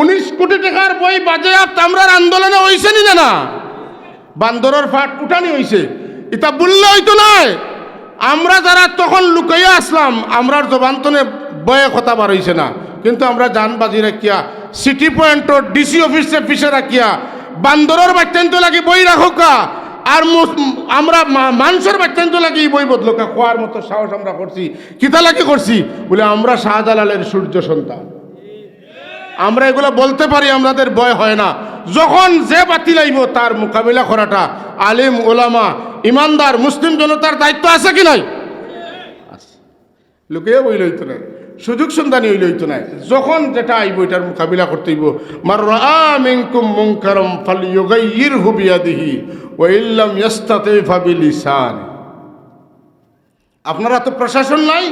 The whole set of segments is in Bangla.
উনিশ কোটি টাকার বই বাজেয়াপ্ত আমরার আন্দোলনে হইছে নি না বান্দরের ফাট উঠানি হইছে। এটা বললে হইতো নয় আমরা যারা তখন লুকাইয়া আসলাম, আমরার জবান্তনে বয়ে কথা বার হইছে না। কিন্তু আমরা জানবাজি রাখিয়া, সিটি পয়েন্টর ডিসি অফিসে পিছে রাখিয়া, বান্দরের বাচ্চান্ত লাগি বই রাখোকা আর আমরা মানুষের বাচ্চান্ত লাগি বই বদলোকা খোয়ার মতো সাহস আমরা করছি। কিতা লাগি করছি? বলে, আমরা শাহজালালের সূর্য সন্তান। আমরা এগুলো বলতে পারি, আমাদের ভয় হয় না। যখন যে বাতিল আইব তার মোকাবিলা করাটা আলিম, ওলামা, ইমানদার, মুসলিম জনতার দায়িত্ব আছে কি নাই? লোকে বই লইতো না, সুযোগ সন্ধানী হইল হইতো না। যখন যেটা আইব, এটার মোকাবিলা করতে হইব। মার মিনকুম মুনকারম ফালিয়ুগাইয়িরহু বিয়াদিহি, ওয়া ইল্লাম ইয়াস্তাতি ফাবিলিসান আপনারা তো প্রশাসন নাই,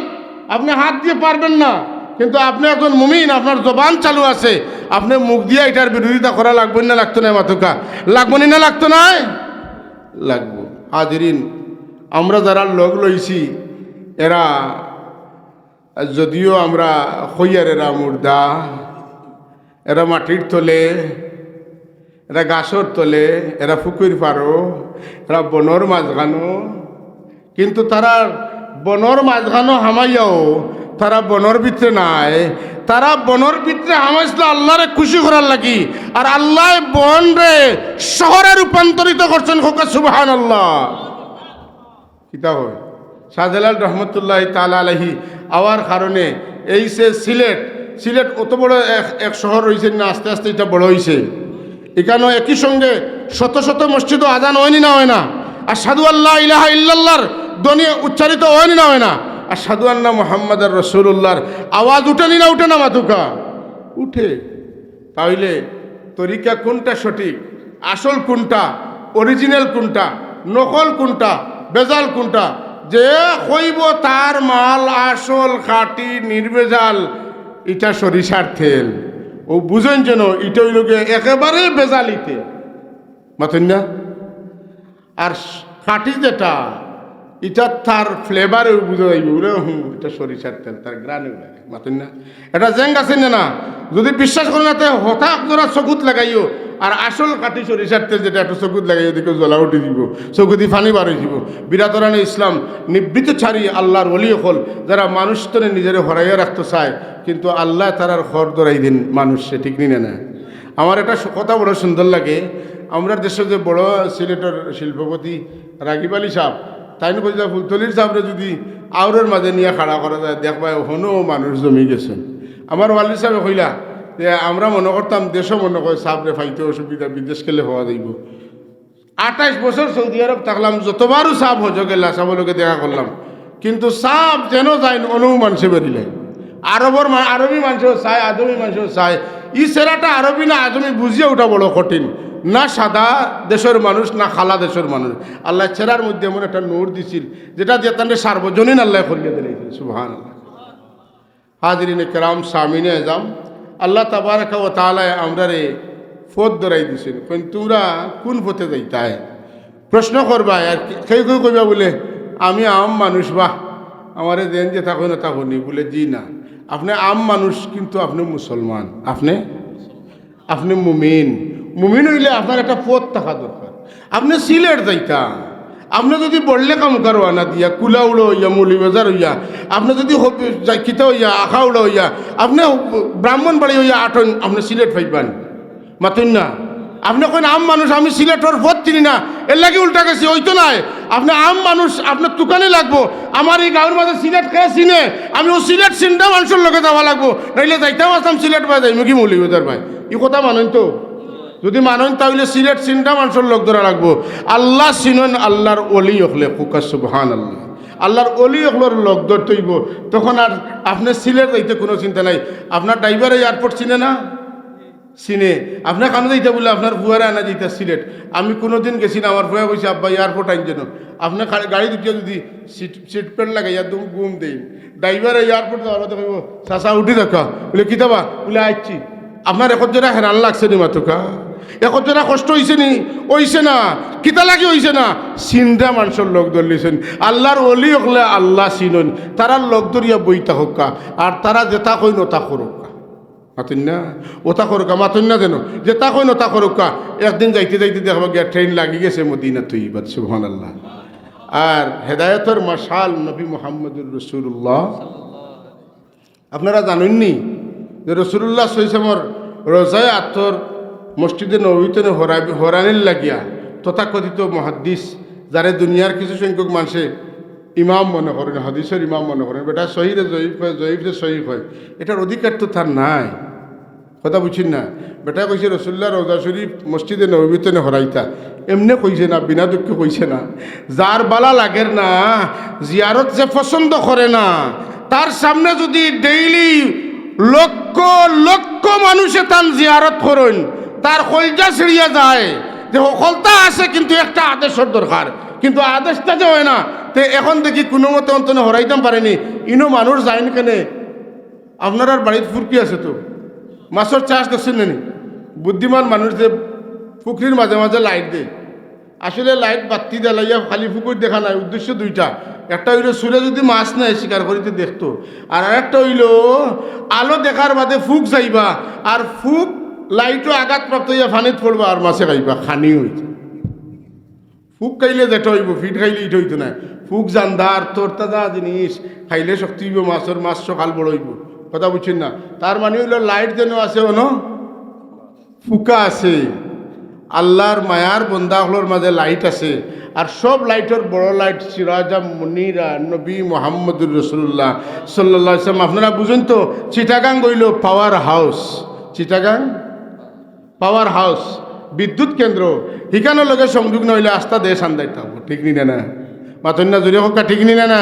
আপনি হাত দিয়ে পারবেন না। কিন্তু আপনি একজন মুমিন, আপনার জবান চালু আছে। আপনি মুখ দিয়ে এটার বিরোধিতা করা লাগবে না, লাগতো না মাতুকা লাগবো না লাগতো না? লাগবো। হাজিরিন, আমরা যারা লোক লইছি, এরা, যদিও আমরা হইয়ার এরা মুর্দা, এরা মাটির তলে, এরা গাছর তলে, এরা পুকুর পারো এরা বনর মাঝখানো, কিন্তু তারা বনর মাঝখানো হামাইয়াও তারা বনর ভিতরে নাই। তারা বনর ভিতরে হামাইছিল আল্লাহরে খুশি করার লাগি। আর আল্লাহ বন রে শহরে রূপান্তরিত করছেন খোকা সুবহান আল্লাহ কিতা হয়? শাহজালাল রহমতুল্লাহ তালা আলহি আওয়ার কারণে এই সে সিলেট সিলেট অত বড় এক এক শহর হয়েছে না, আস্তে আস্তে এটা বড় হয়েছে এখানেও একই সঙ্গে শত শত মসজিদ আজান হয়নি না হয় না। আর সাধু আল্লাহ ইলাহা ইল্লাল্লাহর ধ্বনি উচ্চারিত হয়নি না হয় না। আর সাধু আল্লাহ মোহাম্মদ রসুল্লাহর আওয়াজ উঠেনি না উঠে না মাতুকা উঠে। তাহলে তরিকা কোনটা সঠিক? আসল কোনটা? অরিজিনাল কোনটা? নকল কোনটা? বেজাল কোনটা? যে কইব তার মাল, আসল খাটি, নির্বেজাল, এটা সরিষার তেল। ও বুঝেন যেন, এটা হইলগে একেবারে বেজালিতে মাতেন না? আর খাটি যেটা এটা তার ফ্লেভারে বুঝে যাইবে বলে হুম এটা সরিষার তেল, তার গ্রানে মাতেন না। এটা জেং আছে না। না যদি বিশ্বাস করেন না তে হঠাৎ ধরা চকুত লাগাইও, আর আসল কাটি সরিষার তেল যেটা, একটু চকুত লাগাইও, দেখো জ্বলা উঠি দিব চকুতি ফানি হয়ে দিব। বিরাতরানে ইসলাম নিবৃত ছাড়ি আল্লাহর অলি হল, যারা মানুষ তনে নিজের হরাইয়া রাখতে চায়, কিন্তু আল্লাহ তারার হর দরাই দিন মানুষ, সে ঠিক নিনে না আমার একটা কথা বড় সুন্দর লাগে, আমরা দেশের যে বড় সিলেটের শিল্পপতি রাগিব আলী সাহ তাই বলছে, ফুলতলির সাহরে যদি আউরের মাঝে নিয়ে খাড়া করা যায় দেখবা হনো মানুষ জমি গেছেন। আমার ওয়ালি সাহেব কইলা, যে আমরা মনে করতাম, দেশও মনে করে সাপরে ফাইতে অসুবিধা, বিদেশ গেলে হওয়া যাইব। আঠাইশ বছর সৌদি আরব থাকলাম, যতবারও সাপ হজ গেলা সাবলোকে দেখা করলাম। কিন্তু সাপ যেন যায় অনু মানুষে বেরিলে আরবর আরবি মানুষও চায়, আদমি মানুষও চায়। ই সেরাটা আরবি না আদমি বুঝিয়ে ওঠা বড় কঠিন। না সাদা দেশের মানুষ, না খালা দেশের মানুষ। আল্লাহ ছেড়ার মধ্যে এমন একটা নূর দিছিল, যেটা তাদের সার্বজনীন আল্লাহ করিয়ে দিলেছিল সুবহান হাজরিন কেরাম, সামিনে এজাম আল্লাহ তাবারাকা ও তালায় আমরা রে ফোত ধরাই দিছিল তোমরা কোন পথে যাইতায়? প্রশ্ন করবা, আর কেউ কেউ কইবা বলে, আমি আম মানুষ, বাহ, আমারে দেন যে থাকো না থাকো নি। বলে, জি না, আপনি আম মানুষ, কিন্তু আপনি মুসলমান। আপনি? আপনি মুমিন। মুমিন হইলে আপনার একটা পথ থাকা দরকার। আপনি সিলেট যাইতা আপনি যদি বললে কাম কারও আনা দিয়া, কুলা উড়ো হইয়া, মুলি বাজার হইয়া, আপনি যদি কিতা হইয়া, আখা উড়ো হইয়া, আপনি ব্রাহ্মণ বাড়ি হইয়া আটন আপনি সিলেট পাইবান। মাতুন না। আপনি কোন আম মানুষ, আমি সিলেটর পথ চিনি না, এর লাগে উল্টা গেছি, ওই তো নাই। আপনি আম মানুষ, আপনার দোকানে লাগবো। আমার এই গাঁয়ের মাঝে সিলেট খেয়ে চিনে? আমি ও সিলেট চিনটা মানুষের লোকে যাওয়া লাগবো। নাইলে যাইতাম আসতাম সিলেট পাই যাই কি মৌলিক বাজার ভাই? এই কথা মানেন তো। যদি মানেন তাহলে সিলেট চিনটা মানুষের লোক ধরা রাখব আল্লাহ চিনেন আল্লাহর অলি হলে ফুকা সুবহান আল্লাহ আল্লাহর অলি হলোর লোক ধরতেইব তখন আর আপনার সিলেট যাইতে কোনো চিন্তা নাই। আপনার ড্রাইভার এয়ারপোর্ট চিনে না? চিনে। আপনার কানে যাইতে বলে আপনার ফুয়ারে আনা যাইতে সিলেট। আমি কোনোদিন গেছি না, আমার ফুয়া কইছে, আব্বা এয়ারপোর্ট আইন যেন। আপনার গাড়ি দুটিয়া যদি সিট সিট পেন্ট লাগাইয়া দুম গুম দেই ড্রাইভার এয়ারপোর্ট যাওয়ার কথা কইব, চাচা, উঠি দেখা বলে, কি দাবা? বলে, আইছি। আপনার এখন যেটা হেরান লাগছে নি মাতুকা যেটা কষ্ট হয়েছে নি? হইছে না। কিতা লাগি হইছে না? চিন্তা মানুষের লোক ধরলিছেন। আল্লাহর অলি হলে আল্লাহ চিনন। তারা লোক ধরিয়া বইতা হোকা আর তারা যেটা কই নতা করুকা মাতুন না? ও তা করুকা মাতুন না যেন? যে তা কইন তা করুকা একদিন যাইতে যাইতে দেখব গিয়া ট্রেন লাগি গেছে মদিনা তুই বাদ সুবহান আল্লাহ আর হেদায়তর মাসাল নবী মোহাম্মদুর রসুল্লাহ আপনারা জানেননি যে রসুল্লাহ সৈসামর রোজায় আত্মর মসজিদে নবীতনে হরাবি হরানির লাগিয়া তথাকথিত মহাদ্দিস যারে দুনিয়ার কিছু সংখ্যক মানুষে ইমাম মনে করেন হাদিসের ইমাম মনে করেন বেটা শহীদে জয়ীফ হয়, জয়ীফে শহীদ হয়। এটার অধিকার তো তার নাই। কথা বুঝছেন না বেটা কইছে রসুল্লাহ রোজা শরীফ মসজিদে নবীতনে হরাইতা এমনি কইছে না, বিনা দুঃখে কইছে না। যার বালা লাগের না, জিয়ারত যে পছন্দ করে না তার সামনে যদি ডেইলি লক্ষ লক্ষ মানুষে তান জিয়ারত করেন তার কলজা ছিড়িয়া যায়। যে সকলতা আছে, কিন্তু একটা আদেশের দরকার। কিন্তু আদেশটা যে হয় না, তে এখন দেখি কোনো মতে অন্তনে হরাইতাম পারেনি। ইনো মানুষ যায়নি কেনে? আপনার আর বাড়িতে ফুরকি আছে তো? মাছের চাষ দেখছেন নানি? বুদ্ধিমান মানুষ যে পুকুরির মাঝে মাঝে লাইট দেয়। আসলে লাইট বাতি জ্বালাইয়া খালি পুকুর দেখা নাই, উদ্দেশ্য দুইটা। একটা হইল সুরে যদি মাছ নাই শিকার করিতে দেখতো। আর একটা হইল, আলো দেখার বাদে ফুক যাইবা। আর ফুক লাইটও আঘাতপ্রাপ্ত হইয়া ফানিত পড়বা আর মাছে খাইবা, খানি হইতে ফুক খাইলে যেটা হইব, ফিট খাইলে ইট হইতো না। ফুক জান্দার, তোর তাজা জিনিস, খাইলে শক্তি হইব, মাছের মাছ সকাল বড় হইব। কথা বুঝছেন না? তার মানে হইল লাইট যেন আছে অন? ফুকা আছে। আল্লাহর মায়ার বন্দাগুলোর মাঝে লাইট আছে। আর সব লাইটের বড় লাইট সিরাজা, মুনিরা, নবী মোহাম্মদুর রসুল্লাহ সাল্লাহ আপনারা বুঝেন তো, Chittagong গইল power house Chittagong? Power house, বিদ্যুৎ কেন্দ্র হিকানোর লগে সংযোগ নইলে আস্থা দেশ আন্দাইতে হব। ঠিক নি না মাতন্যা জুড়ে হোক ঠিক নি না?